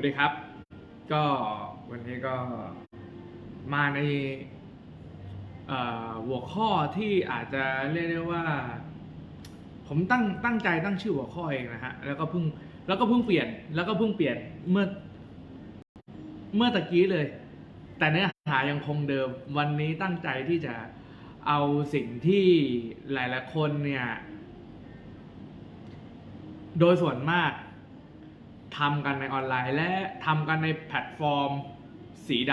วัสดีครับ ก็วันนี้ก็มาในหัวข้อที่อาจจะเรียกได้ว่า ผมตั้งตั้งใจตั้งชื่อหัวข้อเองนะฮะแล้วก็เพิ่งแล้วก็เพิ่งเปลี่ยนแล้วก็เพิ่งเปลี่ยนเมื่อ เมื่อตะกี้เลย แต่เนื้อหายังคงเดิม วันนี้ตั้งใจที่จะเอาสิ่งที่หลายๆคนเนี่ย โดยส่วนมาก ทำกันในออนไลน์และทำกันในแพลตฟอร์ม สีด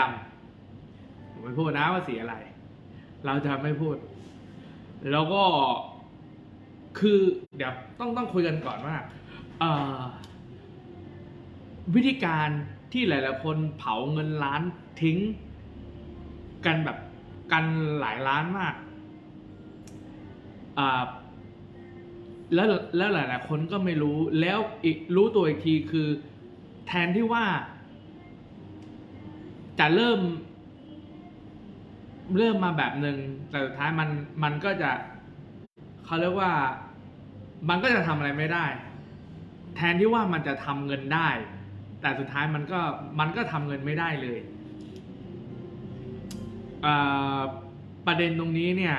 ำผมไม่พูดนะว่าสีอะไร เราจะไม่พูด แล้วก็คือเดี๋ยวต้องต้องคุยกันก่อนว่าวิธีการที่หลาย ๆ คนเผาเงินล้านทิ้ง กันแบบกันหลายล้านมากอ่า แล้วแล้วหลาย ๆ คนก็ไม่รู้แล้วอีกรู้ตัวอีกทีคือ แทนที่ว่า จะเริ่ม เริ่มมาแบบหนึ่งแต่สุดท้ายมันมันก็จะเขาเรียกว่า มันก็จะทำอะไรไม่ได้ แทนที่ว่ามันจะทำเงินได้ แต่สุดท้ายมันก็มันก็ทำเงินไม่ได้เลยประเด็นตรงนี้เนี่ย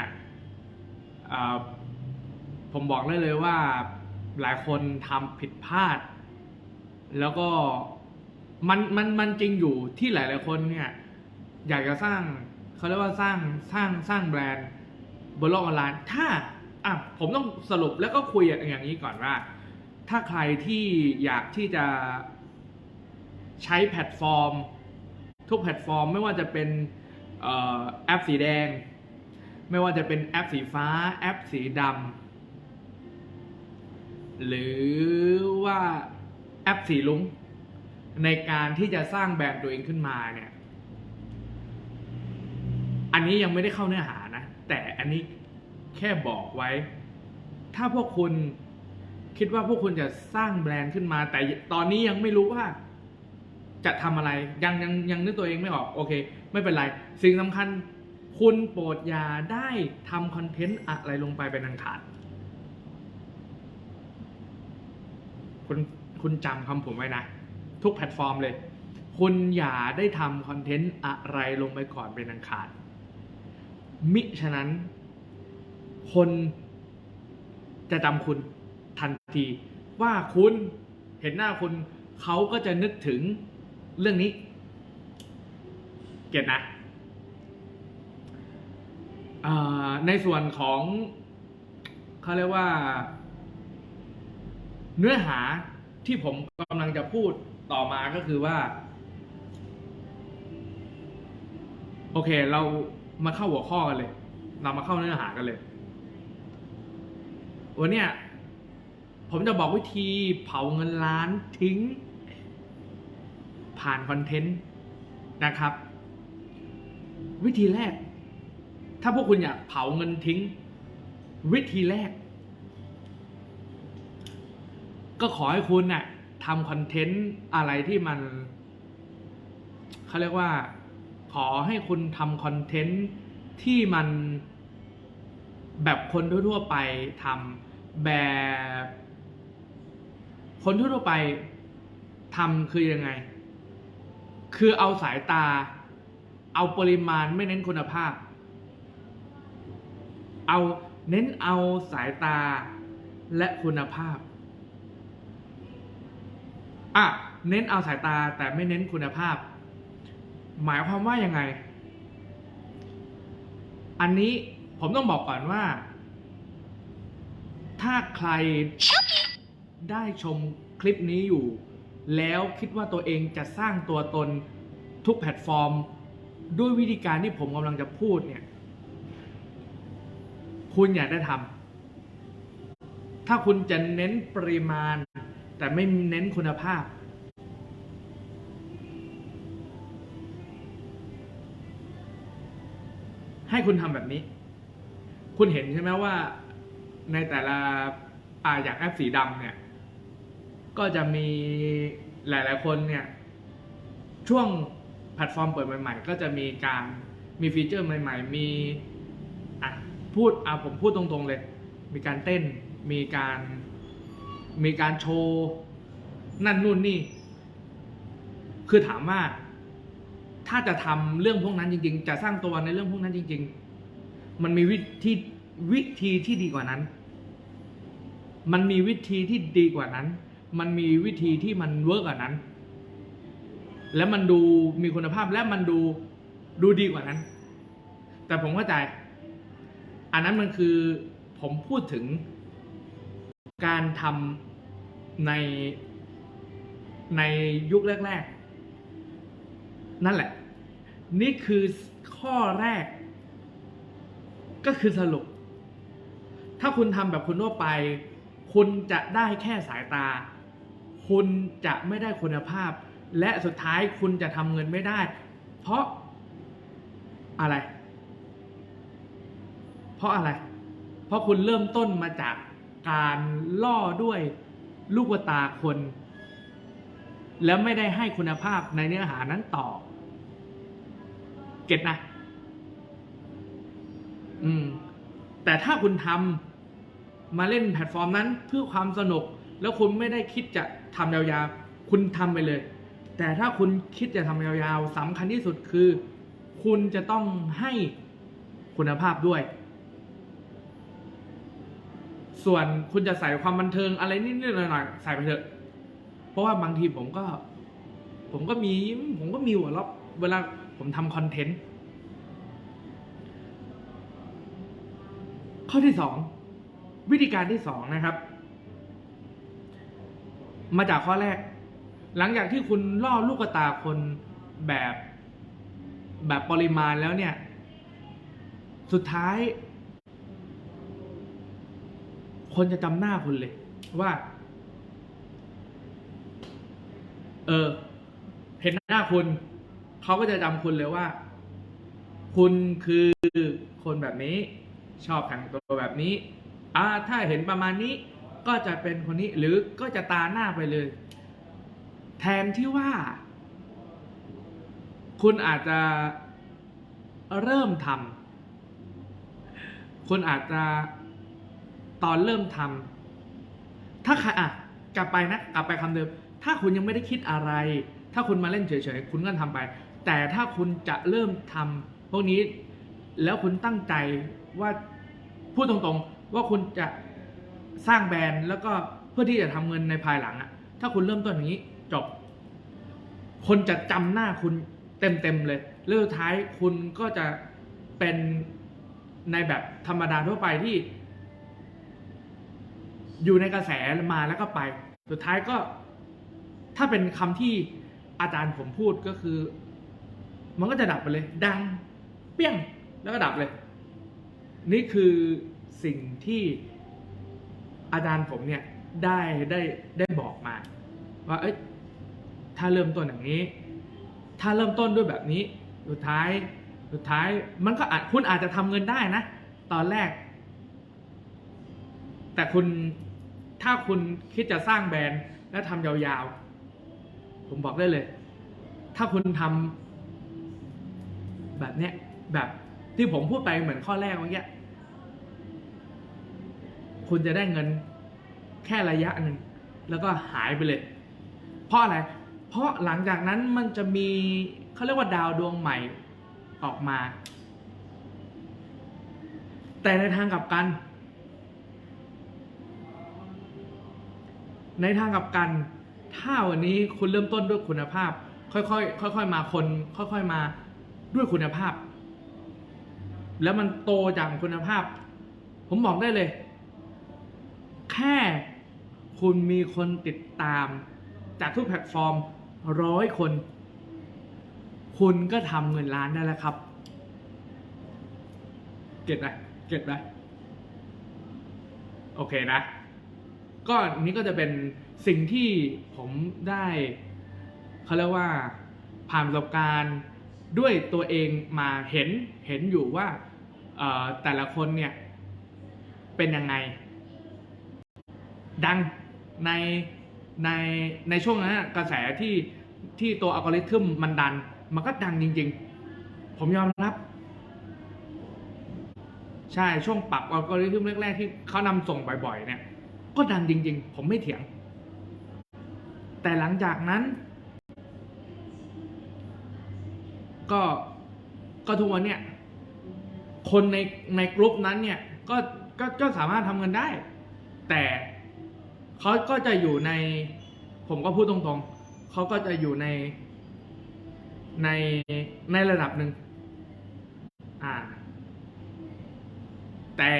ผมบอกได้เลยว่าหลายคนทำผิดพลาด แล้วก็มันมันมันจริงอยู่ที่หลายๆคนเนี่ย อยากจะสร้างเขาเรียกว่าสร้างสร้างสร้างแบรนด์บนโลกออนไลน์ถ้าอะผมต้องสรุปแล้วก็คุยอย่างนี้ก่อนว่า ถ้าใครที่อยากที่จะใช้แพลตฟอร์ม ทุกแพลตฟอร์มไม่ว่าจะเป็นแอปสีแดง ไม่ว่าจะเป็นแอปสีฟ้า แอปสีดำ หรือว่าแอปสีลุงในการที่จะสร้างแบรนด์ตัวเองขึ้นมาเนี่ย อันนี้ยังไม่ได้เข้าเนื้อหานะ แต่อันนี้แค่บอกไว้ ถ้าพวกคุณคิดว่าพวกคุณจะสร้างแบรนด์ขึ้นมา แต่ตอนนี้ยังไม่รู้ว่า จะทำอะไรยังยังยังนึกตัวเองไม่ออกโอเค ไม่เป็นไร สิ่งสำคัญ คุณโปรดอย่าได้ทำคอนเทนต์อะไรลงไปเป็นอันขาด คุณคุณจำคำผมไว้นะ ทุกแพลตฟอร์มเลย คุณอย่าได้ทำคอนเทนต์อะไรลงไปก่อนเป็นอันขาดมิฉะนั้น คนจะจำคุณทันที ว่าคุณเห็นหน้าคุณเขาก็จะนึกถึงเรื่องนี้ เก็ตนะในส่วนของเขาเรียกว่า เนื้อหาที่ผมกำลังจะพูดต่อมาก็คือว่า โอเค เรามาเข้าหัวข้อกันเลย เรามาเข้าเนื้อหากันเลยวันนี้ผมจะบอกวิธีเผาเงินล้านทิ้ง ผ่านคอนเทนต์นะครับ วิธีแรก ถ้าพวกคุณอยากเผาเงินทิ้ง วิธีแรก ก็ขอให้คุณน่ะทำคอนเทนต์อะไรที่มันเขาเรียกว่า ขอให้คุณทำคอนเทนต์ที่มันแบบคนทั่วๆไปทำแบบ คนทั่วๆไปทำคือยังไง คือเอาสายตา เอาปริมาณไม่เน้นคุณภาพ เอาเน้นเอาสายตาและคุณภาพ อะเน้นเอาสายตาแต่ไม่เน้นคุณภาพ หมายความว่ายังไง อันนี้ผมต้องบอกก่อนว่า ถ้าใครได้ชมคลิปนี้อยู่ แล้วคิดว่าตัวเองจะสร้างตัวตนทุกแพลตฟอร์ม ด้วยวิธีการที่ผมกำลังจะพูดเนี่ย คุณอยากได้ทำถ้าคุณจะเน้นปริมาณ แต่ไม่เน้นคุณภาพ ให้คุณทำแบบนี้ คุณเห็นใช่ไหมว่าในแต่ละอ่าอย่างแอปสีดำเนี่ย ก็จะมีหลายๆคนเนี่ย ช่วงแพลตฟอร์มเปิดใหม่ ๆ ก็จะมีการมีฟีเจอร์ใหม่ ๆ มีอะพูดอะผมพูดตรงๆเลย มีการเต้นมีการ มีการโชว์นั่นนู่นนี่ คือถามว่า ถ้าจะทำเรื่องพวกนั้นจริง ๆ จะสร้างตัวในเรื่องพวกนั้นจริง ๆ มันมีวิธีวิธีที่ดีกว่านั้น มันมีวิธีที่ดีกว่านั้น มันมีวิธีที่มันเวิร์กกว่านั้น และมันดูมีคุณภาพและมันดูดูดีกว่านั้น แต่ผมเข้าใจ อันนั้นมันคือผมพูดถึง การทำในในยุคแรกๆ นั่นแหละ นี่คือข้อแรก ก็คือสรุป ถ้าคุณทำแบบคนทั่วไป คุณจะได้แค่สายตา คุณจะไม่ได้คุณภาพ และสุดท้ายคุณจะทำเงินไม่ได้ เพราะอะไร เพราะอะไร เพราะคุณเริ่มต้นมาจาก การล่อด้วยลูกตาคน แล้วไม่ได้ให้คุณภาพในเนื้อหานั้นต่อ เก็ตนะ อืม แต่ถ้าคุณทำมาเล่นแพลตฟอร์มนั้นเพื่อความสนุก แล้วคุณไม่ได้คิดจะทำยาวๆ คุณทำไปเลย แต่ถ้าคุณคิดจะทำยาวๆสำคัญที่สุดคือ คุณจะต้องให้คุณภาพด้วย ส่วนคุณจะใส่ความบันเทิงอะไรนิดๆหน่อยๆใส่ไปเถอะ เพราะว่าบางทีผมก็ ผมก็มี ผมก็มีหัวเราะเวลาผมทำคอนเทนต์ข้อที่สองวิธีการที่สองนะครับ มาจากข้อแรก หลังจากที่คุณล่อลูกตาคนแบบแบบปริมาณแล้วเนี่ย สุดท้าย คนจะจำหน้าคุณเลย ว่า เออ เห็นหน้าคุณ เขาก็จะจำคุณเลยว่า คุณคือคนแบบนี้ ชอบแต่งตัวแบบนี้ อ่า ถ้าเห็นประมาณนี้ ก็จะเป็นคนนี้ หรือก็จะตาหน้าไปเลย แทนที่ว่า คุณอาจจะเริ่มทำคุณอาจจะ ตอนเริ่มทำถ้าใครอะกลับไปนะกลับไปคำเดิม ถ้าคุณยังไม่ได้คิดอะไร ถ้าคุณมาเล่นเฉยๆคุณก็ทำไป แต่ถ้าคุณจะเริ่มทำพวกนี้แล้วคุณตั้งใจว่าพูดตรงๆ ว่าคุณจะสร้างแบรนด์แล้วก็เพื่อที่จะทำเงินในภายหลังอะถ้าคุณเริ่มต้นอย่างนี้จบ คนจะจำหน้าคุณเต็มๆเลยแล้วสุดท้ายคุณก็จะเป็นในแบบธรรมดาทั่วไปที่ อยู่ในกระแสมาแล้วก็ไป สุดท้ายก็ ถ้าเป็นคำที่อาจารย์ผมพูดก็คือ มันก็จะดับไปเลย ดัง เปี้ยงแล้วก็ดับเลย นี่คือสิ่งที่อาจารย์ผมเนี่ยได้ได้ได้บอกมา ว่าเอ้ยถ้าเริ่มต้นอย่างนี้ ถ้าเริ่มต้นด้วยแบบนี้ สุดท้าย สุดท้ายมันก็อาจคุณอาจจะทำเงินได้นะ ตอนแรก แต่คุณ ถ้าคุณคิดจะสร้างแบรนด์และทำยาวๆ ผมบอกได้เลย ถ้าคุณทำแบบเนี้ยแบบที่ผมพูดไปเหมือนข้อแรกเมื่อกี้คุณจะได้เงินแค่ระยะหนึ่ง แล้วก็หายไปเลย เพราะอะไร เพราะหลังจากนั้นมันจะมีเขาเรียกว่าดาวดวงใหม่ออกมา แต่ในทางกลับกัน ในทางกับกัน ถ้าวันนี้คุณเริ่มต้นด้วยคุณภาพ ค่อยๆค่อยๆมาคน ค่อยๆมาด้วยคุณภาพ แล้วมันโตจากคุณภาพ ผมบอกได้เลย แค่คุณมีคนติดตาม จากทุกแพลตฟอร์มร้อยคน คุณก็ทำเงินล้านได้แล้วครับ เก็ตไหมเก็ตไหมโอเคนะ ก็นี้ก็จะเป็นสิ่งที่ผมได้เขาเรียกว่าผ่านประสบการณ์ด้วยตัวเองมาเห็นเห็นอยู่ว่าแต่ละคนเนี่ยเป็นยังไง ดังในในในช่วงนั้นกระแสที่ที่ตัวอัลกอริทึมมันดัน มันก็ดังจริง ๆ ผมยอมรับ ใช่ช่วงปรับอัลกอริทึมแรก ๆ ที่เขานำส่งบ่อย ๆ เนี่ย ก็ดังจริง ๆ ผมไม่เถียง แต่หลังจากนั้น ก็ก็ทุกวันเนี่ย คนในในกลุ่มนั้นเนี่ยก็ก็ก็สามารถทำเงินได้ แต่เขาก็จะอยู่ใน ผมก็พูดตรงๆ เขาก็จะอยู่ในในในระดับหนึ่งอ่า แต่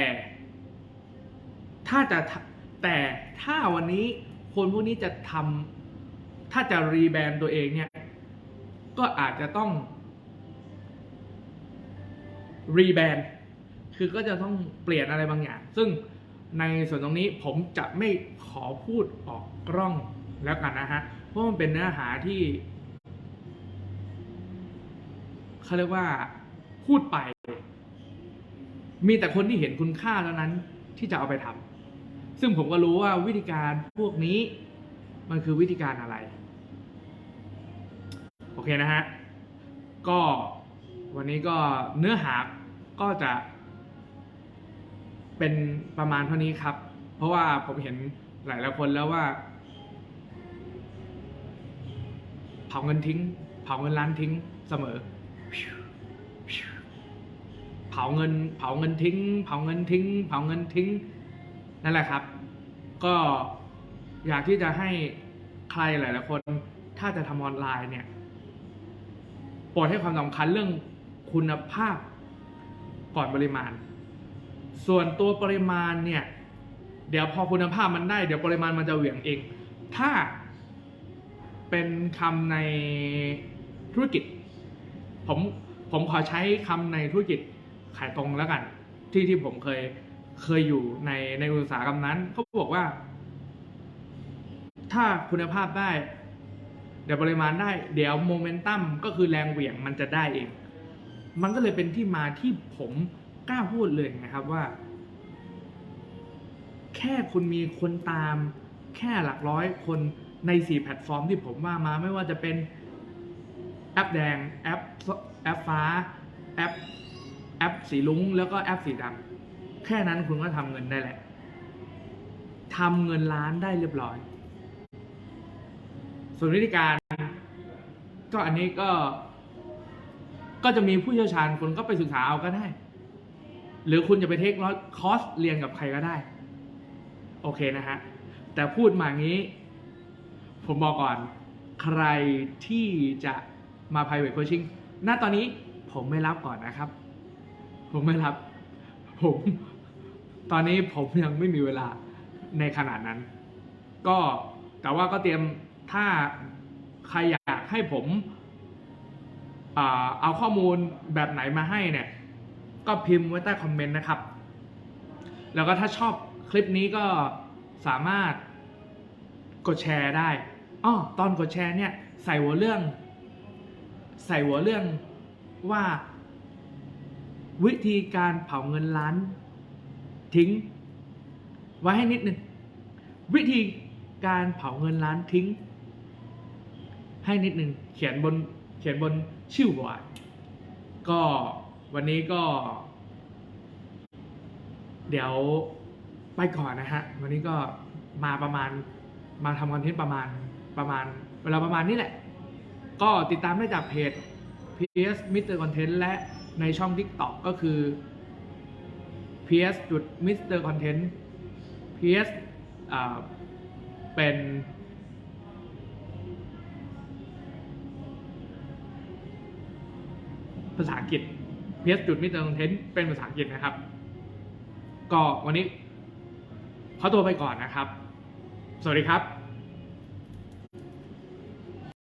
ถ้าจะ แต่ถ้าวันนี้คนพวกนี้จะทำถ้าจะรีแบรนด์ตัวเองเนี่ย ก็อาจจะต้องรีแบรนด์คือก็จะต้องเปลี่ยนอะไรบางอย่าง ซึ่งในส่วนตรงนี้ผมจะไม่ขอพูดออกกล้องแล้วกันนะฮะ เพราะมันเป็นเนื้อหาที่เขาเรียกว่าพูดไป มีแต่คนที่เห็นคุณค่าเท่านั้นที่จะเอาไปทำ ซึ่งผมก็รู้ว่าวิธีการพวกนี้มันคือวิธีการอะไร โอเคนะฮะ ก็วันนี้ก็เนื้อหาก็จะ เป็นประมาณเท่านี้ครับ เพราะว่าผมเห็นหลายหลายคนแล้วว่า เผาเงินทิ้ง เผาเงินล้านทิ้งเสมอ เผาเงิน เผาเงินทิ้ง เผาเงินทิ้ง เผาเงินทิ้ง นั่นแหละครับ ก็อยากที่จะให้ใครหลายๆคนถ้าจะทำออนไลน์เนี่ยโปรดให้ความสำคัญเรื่องคุณภาพก่อนปริมาณ ส่วนตัวปริมาณเนี่ย เดี๋ยวพอคุณภาพมันได้ เดี๋ยวปริมาณมันจะเหวี่ยงเอง ถ้าเป็นคำในธุรกิจ ผมผมขอใช้คำในธุรกิจขายตรงแล้วกัน ที่ที่ผมเคย เคยอยู่ในในอุตสาหกรรมนั้นเขาบอกว่า ถ้าคุณภาพได้ เดี๋ยวปริมาณได้ เดี๋ยวโมเมนตัมก็คือแรงเหวี่ยงมันจะได้เอง มันก็เลยเป็นที่มาที่ผมกล้าพูดเลยนะครับว่า แค่คุณมีคนตาม แค่หลักร้อยคนในสี่แพลตฟอร์มที่ผมว่ามาไม่ว่าจะเป็นแอปแดงแอปแอปฟ้าแอปแอปสีลุ้งแล้วก็แอปสีดำ แค่นั้นคุณก็ทำเงินได้แหละทำเงินล้านได้เรียบร้อย ส่วนวิธีการ ก็อันนี้ก็ ก็จะมีผู้เชี่ยวชาญคุณก็ไปศึกษาเอาก็ได้ หรือคุณจะไปเทคคอร์สเรียนกับใครก็ได้ โอเคนะฮะ แต่พูดมางี้ ผมบอกก่อน ใครที่จะมา private coaching ณตอนนี้ผมไม่รับก่อนนะครับ ผมไม่รับ ผม ตอนนี้ผมยังไม่มีเวลาในขนาดนั้น ก็แต่ว่าก็เตรียมถ้าใครอยากให้ผมเอาข้อมูลแบบไหนมาให้เนี่ย ก็พิมพ์ไว้ใต้คอมเมนต์นะครับ แล้วก็ถ้าชอบคลิปนี้ก็สามารถกดแชร์ได้อ้อตอนกดแชร์เนี่ยใส่หัวเรื่อง ใส่หัวเรื่องว่า วิธีการเผาเงินล้าน ทิ้ง ไว้ให้นิดนึงวิธีการเผาเงินล้านทิ้ง ให้นิดนึงเขียนบนเขียนบนชื่อหัวก็วันนี้ก็ เดี๋ยวไปก่อนนะฮะ วันนี้ก็มาประมาณมาทำคอนเทนต์ประมาณประมาณ เวลาประมาณนี้แหละ ก็ติดตามได้จากเพจ PS Mr. Content และในช่อง TikTok ก็คือ PS จุด Mr. Content PS เป็นภาษาอังกฤษ PS จุด Mr. Content เป็นภาษาอังกฤษนะครับ ก็วันนี้ขอตัวไปก่อนนะครับ สวัสดีครับ